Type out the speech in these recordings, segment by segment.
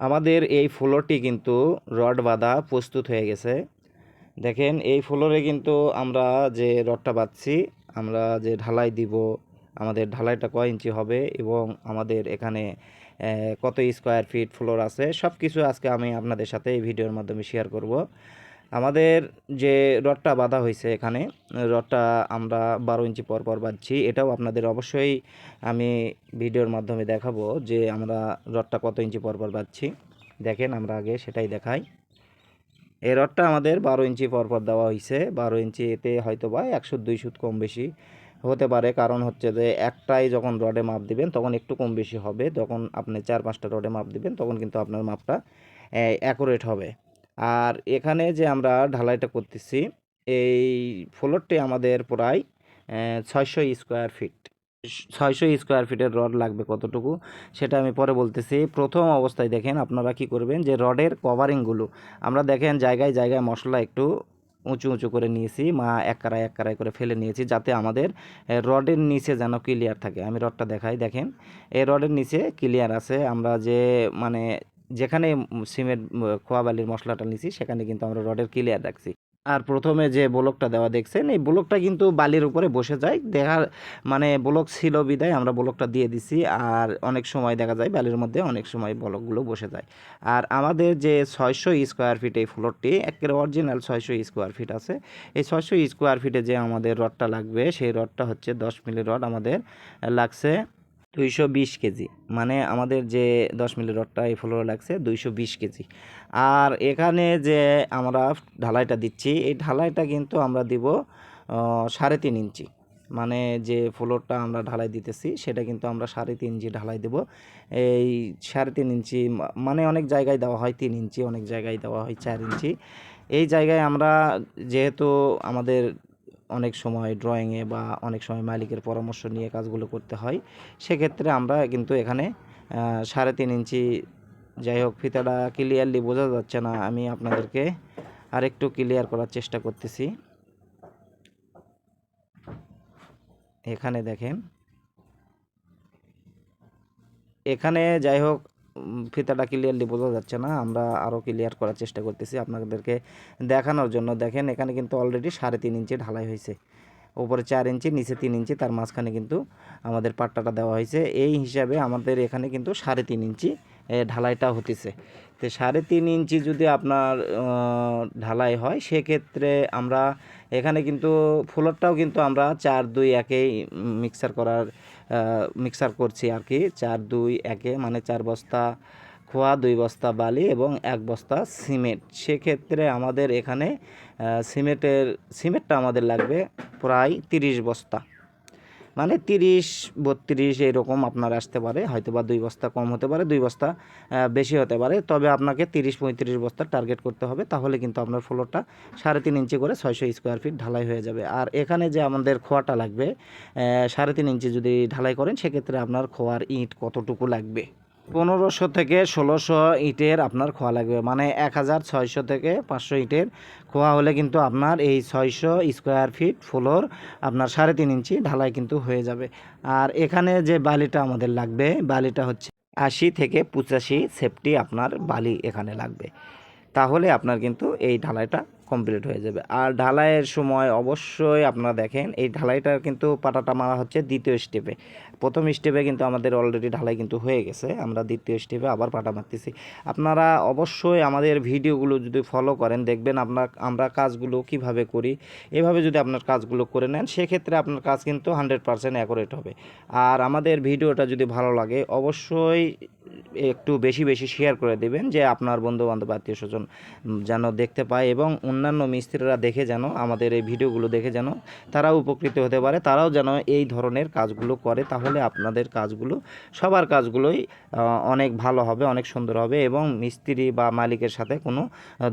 আমাদের এই ফ্লোরটি কিন্তু রড বাঁধা প্রস্তুত হয়ে গেছে। দেখেন, এই ফ্লোরে কিন্তু আমরা যে রডটা বাঁধছি, আমরা যে ঢালাই দিব, আমাদের ঢালাইটা কয় ইঞ্চি হবে এবং আমাদের এখানে কত স্কোয়ার ফিট ফ্লোর আছে সব কিছু আজকে আমি আপনাদের সাথে এই ভিডিওর মাধ্যমে শেয়ার করব। আমাদের যে রডটা বাঁধা হয়েছে এখানে, রডটা আমরা বারো ইঞ্চি পর পর বাঁধছি। এটাও আপনাদের অবশ্যই আমি ভিডিওর মাধ্যমে দেখাবো যে আমরা রডটা কত ইঞ্চি পর পর বাঁধছি। দেখেন, আমরা আগে সেটাই দেখাই। এই রডটা আমাদের বারো ইঞ্চি পরপর দেওয়া হয়েছে। বারো ইঞ্চি এতে হয়তো বা একশো দুই সুত কম বেশি হতে পারে। কারণ হচ্ছে যে একটাই যখন রডে মাপ দিবেন, তখন একটু কম বেশি হবে। যখন আপনি চার পাঁচটা রডে মাপ দিবেন, তখন কিন্তু আপনার মাপটা অ্যাকুরেট হবে। আর এখানে যে আমরা ঢালাইটা করতেছি, এই ফ্লোরটি আমাদের প্রায় ছয়শো স্কোয়ার ফিট। ছয়শো স্কোয়ার ফিটের রড লাগবে কতটুকু, সেটা আমি পরে বলতেছি। প্রথম অবস্থায় দেখেন আপনারা কি করবেন যে রডের কভারিংগুলো, আমরা দেখেন জায়গায় জায়গায় মশলা একটু উঁচু উঁচু করে নিয়েছি, মা এক কারায় এক কারায় করে ফেলে নিয়েছি, যাতে আমাদের রডের নিচে যেন ক্লিয়ার থাকে। আমি রডটা দেখাই, দেখেন। এই রডের নিচে ক্লিয়ার আছে, আমরা যে মানে যেখানে সিমেন্ট উম, মশলাটা নিছি সেখানে কিন্তু আমরা রডের ক্লিয়ার রাখছি। আর প্রথমে যে ব্লকটা দেওয়া দেখছেন এই ব্লকটা কিন্তু বালির উপরে বসে যায়। দেখার মানে ব্লক ছিল বিদায় আমরা ব্লকটা দিয়ে দিছি। আর অনেক সময় দেখা যায় বালির মধ্যে অনেক সময় ব্লকগুলো বসে যায়। আর আমাদের যে ছয়শো স্কোয়ার ফিট এই ফ্লোরটি একেবারে অরিজিনাল ছয়শো স্কোয়ার ফিট আছে। এই ছয়শো স্কোয়ার ফিটে যে আমাদের রডটা লাগবে সেই রডটা হচ্ছে দশ মিলি রড আমাদের লাগছে। দুইশো বিশ কেজি। মানে আমাদের যে দশ মিলি রডটা, এই ফ্লোরে লাগছে দুইশো বিশ কেজি। আর এখানে যে আমরা ঢালাইটা দিচ্ছি, এই ঢালাইটা কিন্তু আমরা দিব সাড়ে তিন ইঞ্চি। মানে যে ফ্লোরটা আমরা ঢালাই দিতেছি, সেটা কিন্তু আমরা সাড়ে তিন ইঞ্চি ঢালাই দেব। এই সাড়ে তিন ইঞ্চি মানে অনেক জায়গায় দেওয়া হয় তিন ইঞ্চি, অনেক জায়গায় দেওয়া হয় চার ইঞ্চি। এই জায়গায় আমরা যেহেতু আমাদের অনেক সময় ড্রয়িংয়ে বা অনেক সময় মালিকের পরামর্শ নিয়ে কাজগুলো করতে হয়। সেক্ষেত্রে আমরা কিন্তু এখানে সাড়ে তিন ইঞ্চি, যাই হোক ফিতাটা ক্লিয়ারলি বোঝা যাচ্ছে না, আমি আপনাদেরকে আরেকটু ক্লিয়ার করার চেষ্টা করতেছি। এখানে দেখেন। এখানে যাই হোক ফিতাটা ক্লিয়ারলি বোঝা যাচ্ছে না। আমরা আরও ক্লিয়ার করার চেষ্টা করতেছি আপনাদেরকে দেখানোর জন্য। দেখেন, এখানে কিন্তু অলরেডি সাড়ে তিন ইঞ্চি ঢালাই হয়েছে। উপরে চার ইঞ্চি, নিচে তিন ইঞ্চি, তার মাঝখানে কিন্তু আমাদের পাট্টাটা দেওয়া হয়েছে। এই হিসাবে আমাদের এখানে কিন্তু সাড়ে তিন ইঞ্চি ঢালাইটা হতেছে। তো সাড়ে তিন ইঞ্চি যদি আপনার ঢালাই হয়, সেক্ষেত্রে আমরা এখানে কিন্তু ফ্লোরটাও কিন্তু আমরা চার দুই একেই মিক্সার করার মিক্সার করছি আর কি চার দুই একে মানে চার বস্তা খোয়া, দুই বস্তা বালি এবং এক বস্তা সিমেন্ট। সেক্ষেত্রে আমাদের এখানে সিমেন্টের, সিমেন্টটা আমাদের লাগবে প্রায় তিরিশ বস্তা। মানে তিরিশ, বত্রিশ এরকম আপনার আসতে পারে হয়তো বা দুই বস্তা কম হতে পারে, দুই বস্তা বেশি হতে পারে। তবে আপনাকে তিরিশ, পঁয়ত্রিশ বস্তা টার্গেট করতে হবে, তাহলে কিন্তু আপনার ফ্লোরটা সাড়ে তিন ইঞ্চি করে ছয়শো স্কোয়ার ফিট ঢালাই হয়ে যাবে। আর এখানে যে আমাদের খোয়াটা লাগবে সাড়ে তিন ইঞ্চি যদি ঢালাই করেন, সেক্ষেত্রে আপনার খোয়ার ইট কতটুকু লাগবে? পনেরোশো থেকে ষোলোশো ইটের আপনার খোয়া লাগবে। মানে এক হাজার ছয়শো থেকে পাঁচশো ইটের খোয়া হলে কিন্তু আপনার এই ছয়শো স্কোয়ার ফিট ফ্লোর আপনার সাড়ে তিন ইঞ্চি ঢালাই কিন্তু হয়ে যাবে। আর এখানে যে বালিটা আমাদের লাগবে, বালিটা হচ্ছে আশি থেকে পঁচাশি সেফটি আপনার বালি এখানে লাগবে। তাহলে আপনার কিন্তু এই ঢালাইটা কমপ্লিট হয়ে যাবে। আর ঢালাইয়ের সময় অবশ্যই আপনারা দেখেন, এই ঢালাইটার কিন্তু পাটাটা মারা হচ্ছে দ্বিতীয় স্টেপে প্রথম স্টেপে কিন্তু আমাদের অলরেডি ঢালাই কিন্তু হয়ে গেছে, আমরা দ্বিতীয় স্টেপে আবার পাটা মারতেছি। আপনারা অবশ্যই আমাদের ভিডিওগুলো যদি ফলো করেন, দেখবেন আপনার, আমরা কাজগুলো কীভাবে করি, এভাবে যদি আপনার কাজগুলো করে নেন, সেক্ষেত্রে আপনার কাজ কিন্তু হান্ড্রেড পারসেন্ট অ্যাকুরেট হবে। আর আমাদের ভিডিওটা যদি ভালো লাগে, অবশ্যই একটু বেশি বেশি শেয়ার করে দেবেন যে আপনার বন্ধু বান্ধব আত্মীয় স্বজন যেন দেখতে পায় এবং অন্যান্য মিস্ত্রিরা দেখে যেন, আমাদের এই ভিডিওগুলো দেখে যেন তারাও উপকৃত হতে পারে, তারাও যেন এই ধরনের কাজগুলো করে, তাহলে আপনাদের কাজগুলো, সবার কাজগুলোই অনেক ভালো হবে, অনেক সুন্দর হবে এবং মিস্ত্রি বা মালিকের সাথে কোনো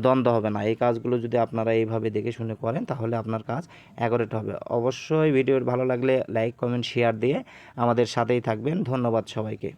দ্বন্দ্ব হবে না। এই কাজগুলো যদি আপনারা এইভাবে দেখে শুনে করেন, তাহলে আপনার কাজ অ্যাকোরেট হবে। অবশ্যই ভিডিওর ভালো লাগলে লাইক কমেন্ট শেয়ার দিয়ে আমাদের সাথেই থাকবেন। ধন্যবাদ সবাইকে।